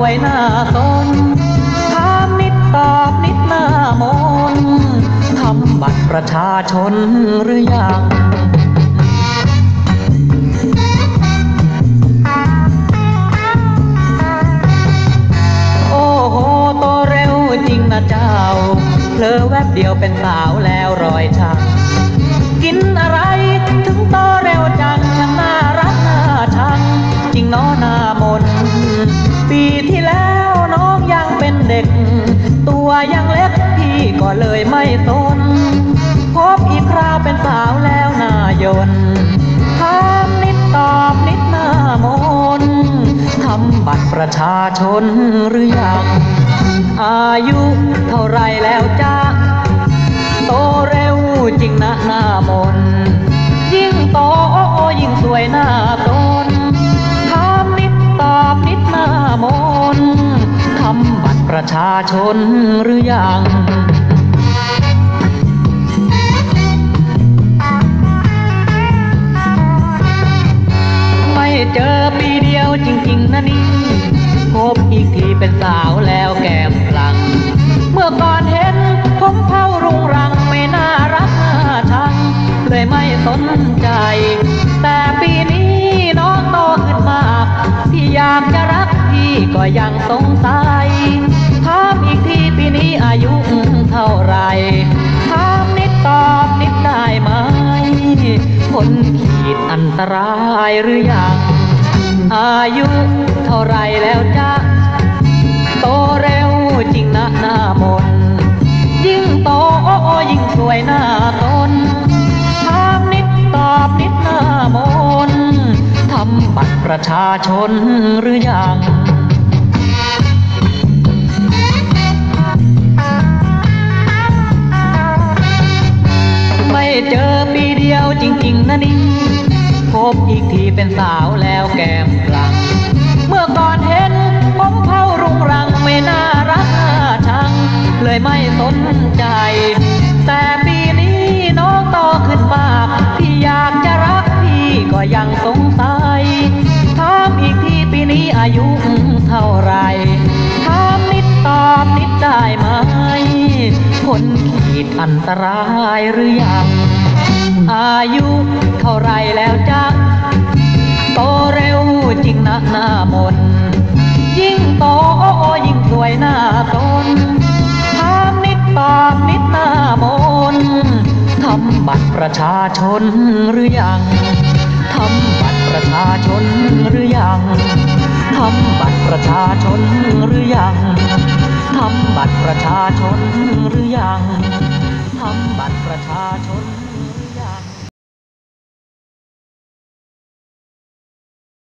วยหน้าสนถามนิดตอบนิดหน้ามนทำบัตรประชาชนหรือยังโอ้โหโตเร็วจริงนะเจ้าเพลอแวบเดียวเป็นสาวแล้วรอยช้ำกินอะไร พี่ก็เลยไม่สนพบอีกคราวเป็นสาวแล้วนายนถามนิดตอบนิดหน้ามนทำบัตรประชาชนหรือยัง อายุเท่าไรแล้วจ้าโตเร็วจริงนะหน้ามน ยิ่งโตยิ่งสวยหน้าตนถามนิดตอบนิดหน้ามนทำบัตรประชาชนหรือยัง เป็นสาวแล้วแก้มพลัง เมื่อก่อนเห็นผมเผารุงรังไม่น่ารักน่าชัง เลยไม่สนใจ แต่ปีนี้น้องโตขึ้นมาก ที่อยากจะรักพี่ก็ยังสงสัยถามอีกทีปีนี้อายุเท่าไหรถามนิดตอบนิดได้ไหมพ้นขีดอันตรายหรือยังอายุเท่าไรแล้วจ๊ะ จริงนะหน้ามน ยิ่งโตยิ่งสวยหน้าตนถามนิดตอบนิดหน้ามนทำบัตรประชาชนหรือยังไม่เจอปีเดียวจริง ๆนะนี่พบอีกทีเป็นสาวแล้วแก้มกลัง เลยไม่สนใจ แต่ปีนี้น้องโตขึ้นมากที่อยากจะรักพี่ก็ยังสงสัยถามอีกทีปีนี้อายุเท่าไหรถามนิดตอบนิดได้ไหมพ้นขีดอันตรายหรือยังอายุเท่าไรแล้วจ๊ะโตเร็วจริงนะหน้ามน ชนหรือยังทำบัตรประชาชนหรือยังทำบัตรประชาชนหรือยังทำบัตรประชาชนหรือยังทำบัตรประชาชน